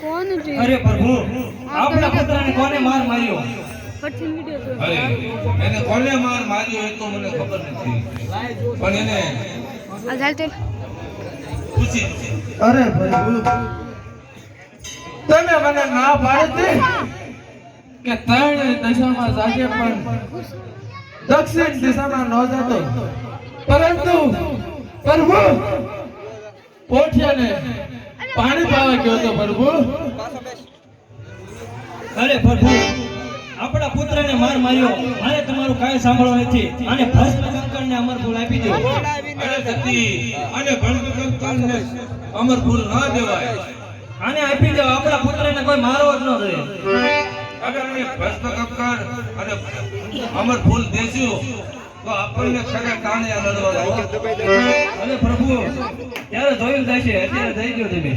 કોણ છે અરે પ્રભુ આપણા પુત્રને કોને માર માર્યો? પછી વિડિયો અરે એને કોને માર માર્યો એ તો મને ખબર નથી. પણ એને આ ચાલ પૂછી. અરે પ્રભુ તમે મને ના પાડી કે ત્રણ દિશામાં જાગે પણ દક્ષિણ દિશામાં ન જતો. પરંતુ પ્રભુ પોઠિયાને પાણી પાવા ગયો તો પ્રભુ. અરે પ્રભુ આપણા પુત્રને માર માર્યો. મારે તમારું કાંઈ સાંભળવું નથી. અને ભસ્મ કંકણને અમર ફૂલ આપી દો. અરે સતી અને ગણપતને અમર અમરપુર ના દેવાય. આને આપી દો. આપણા પુત્રને કોઈ મારવો જ ન જોઈએ અગર ભસ્મ કંકણ અને અમર ફૂલ દેશું તો આપણને ખરે કાણે લડવા. અને પ્રભુ ત્યારે જોયું જશે અત્યારે થઈ ગયો તમે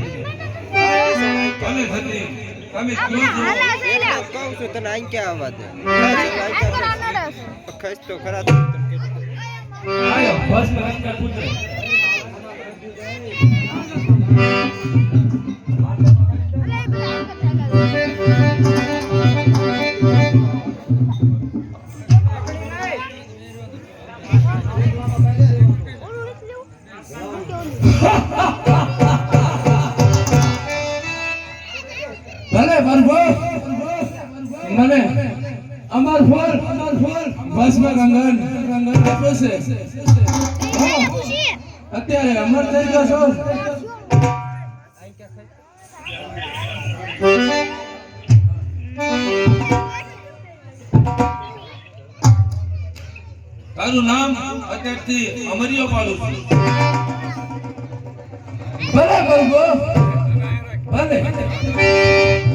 અને સતી તમે કહું છું તને અહીં ક્યાં આવવા દે? ખસ તો ખરા આયો ભસ્મ કંકણ પુત્ર ભલે અત્યારે ગયો છો તારું નામ અત્યારથી અમરિયો પાડું છું. ભલે ભલે.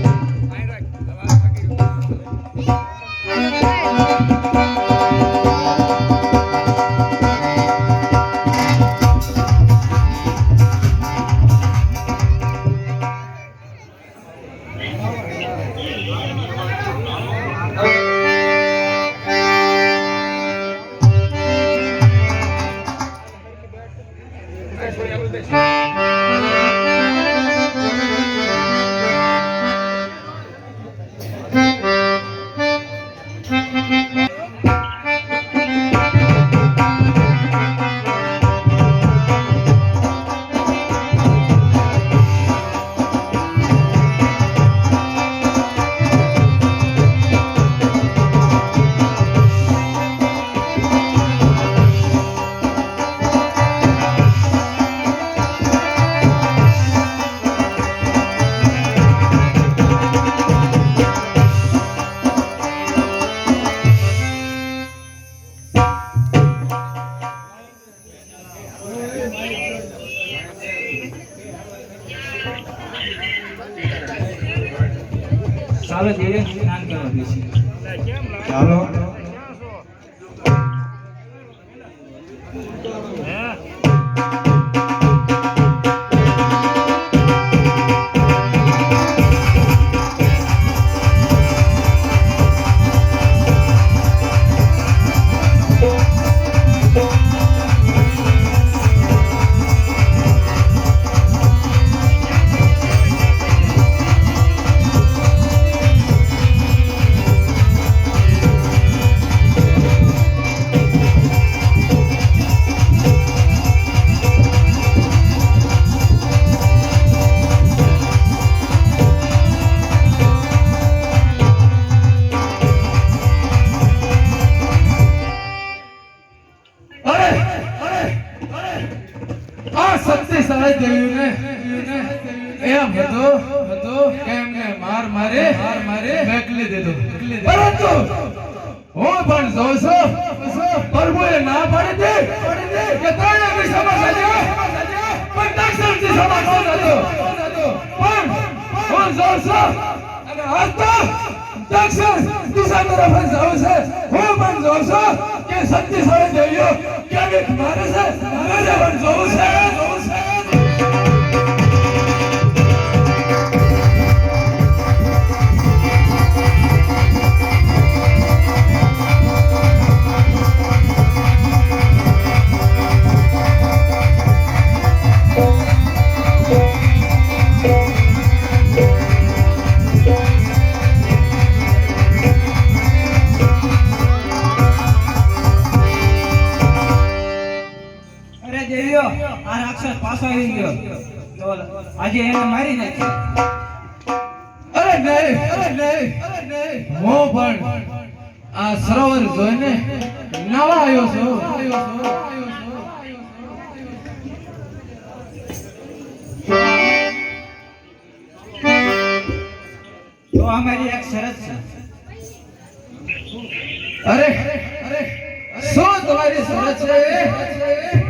અરે હતું હતો કે એમને માર મારે માર મારે મેકલી દીધો. પરંતુ હું પણ જોઉં છું પ્રભુએ ના પાડી દે કે ત્રણે સજ્યા પણ દક્ષિણ દિશામાં કોણ હતો? પણ હું જોઉં છું અને આજ તો દક્ષિણ દિશા તરફ જાઉં છે. હું પણ જોઉં છું કે શક્તિશાળી દેવીઓ ક્યાંક મારે છે મારે પાછો આવી ગયો. તો આજે એને મારી નાખી અરે નહીં અરે નહીં અરે નહીં. હું પણ આ સરોવર જોઈને નવા આવ્યો છું. અરે અરે, શું તમારી શરત છે?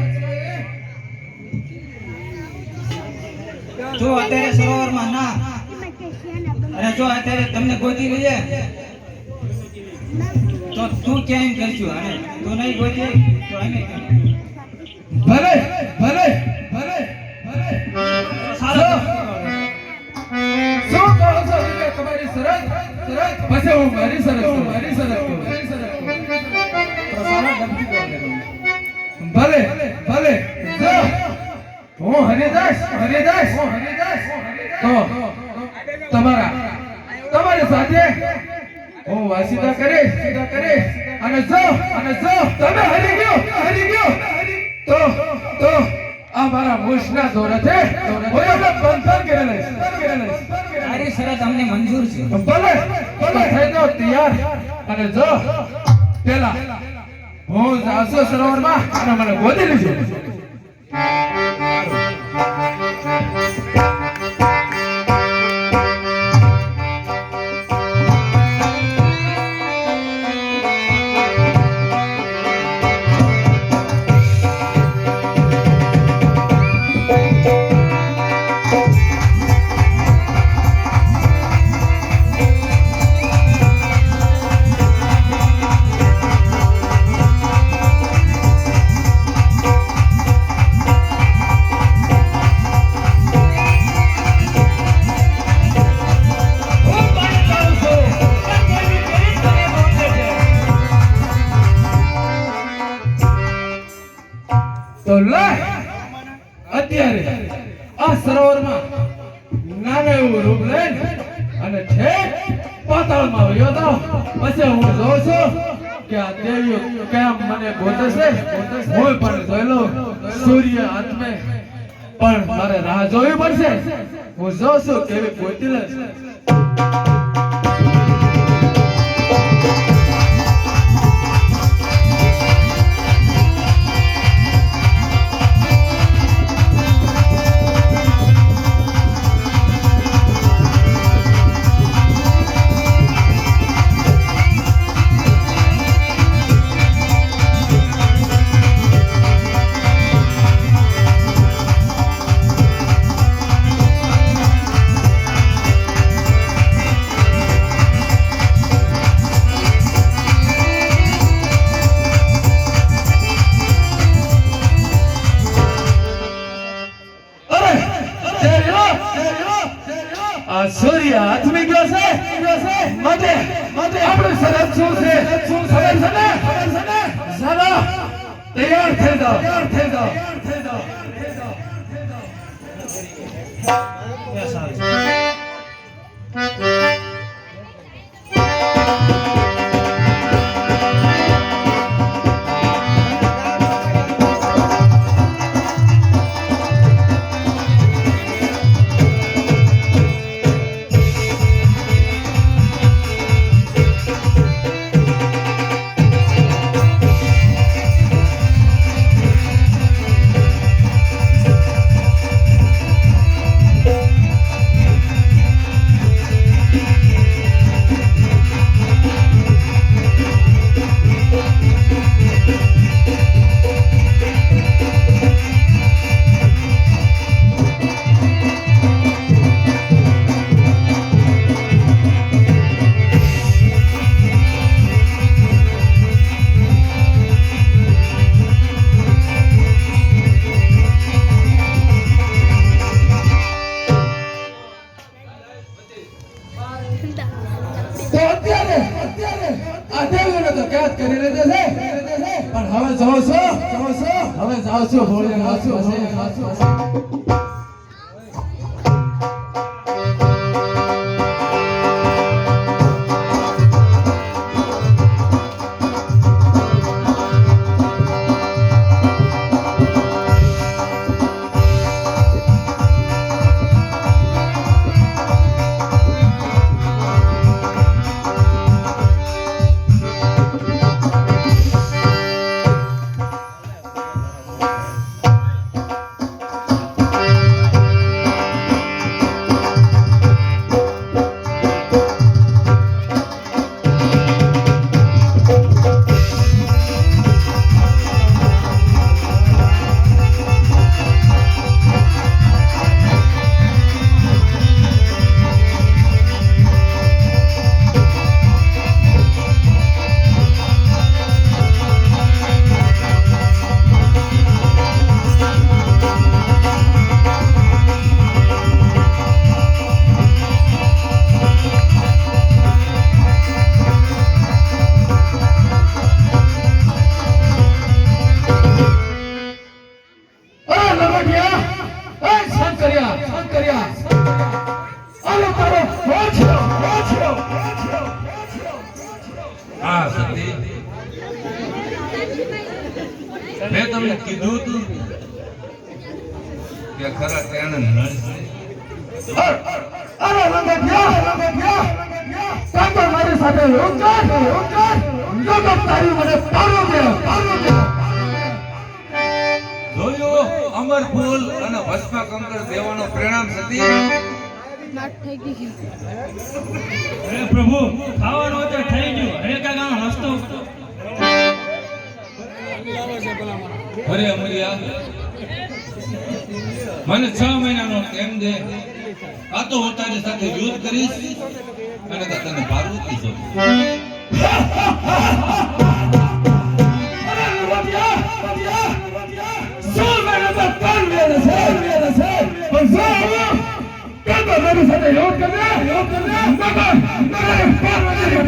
જો અત્યારે સરોવરમાં ના. અને જો અત્યારે તમને ગોતી લઈએ તો તું કેમ કરશું અને તું નહીં ગોતી તો અમે ભલે ભલે ભલે ભલે. સારો. શું કહો છો? તમારી શરત શરત. પછી હું મારી સરસ મારી શરત જો તમે હરી ગયો હરી ગયો. તો તો આ મારા મૂછના દોરથે હું એમને બંધન કરી મંજૂર છે. ભલે ભલે. થઈ જાઓ તૈયાર. અને જો પેલા હું જાસો સરોવરમાં અને મને ગોદી લીધો. કે આ દેવીઓ કેમ મને ગોતે છે હું પણ જોયેલો સૂર્ય આત્મે. પણ મારે રાહ જોવી પડશે. હું જોઉં છું કેવી ગોતી આ સૂર્ય હાથમી ગયો છે? ગયો છે માટે માટે આપણું સરહદ શું છે? શું ખબર છે ને? ખબર છે તૈયાર થઈ જાઓ તૈયાર થઈ જાઓ થઈ જાઓ. તો અત્યારે અત્યારે આ તો કેદ કરી લીધો છે. પણ હવે જાઓ છો છો હવે જાઓ છો હોળી નાચો હોળી નાચો તમને કે ખરા તેને નળ છે. અરે રંગઠિયા રંગઠિયા મારી સાથે યોગ કર યોગ કર તારી મને પારો દે પારો દે જોયું અમર ફૂલ અને ભસ્મ કંકર દેવાનો પરિણામ સતી થઈ પ્રભુ ખાવાનું હતું થઈ ગયું હે કાકાનો રસ્તો અરે અમરિયા મને છ મહિનાનો ટાઈમ દે. આ તો હું તારી સાથે યુદ્ધ કરીશ અને તને પાર્વતી જો મારી સાથે યોગ કરે યોગ કર પાર્વતી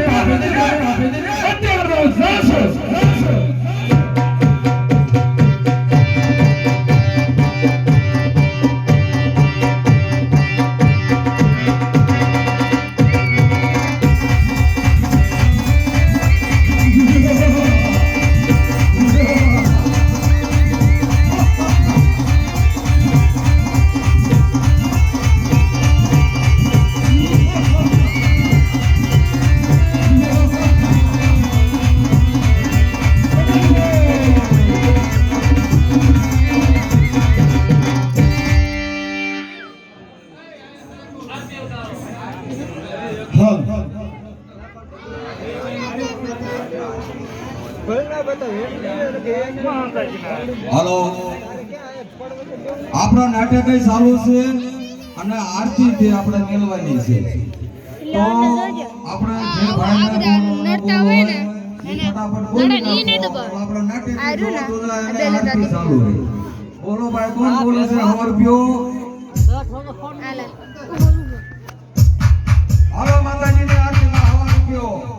હલો. આપણો નાટક ચાલુ છે અને આરતી તે આપણે મેળવાની છે. તો આપણે જે ભાઈ બોલો ભાઈ કોણ બોલે છે? હમર પ્યો. હાલો. માતાજીને આરતીમાં હવા રૂપિયો.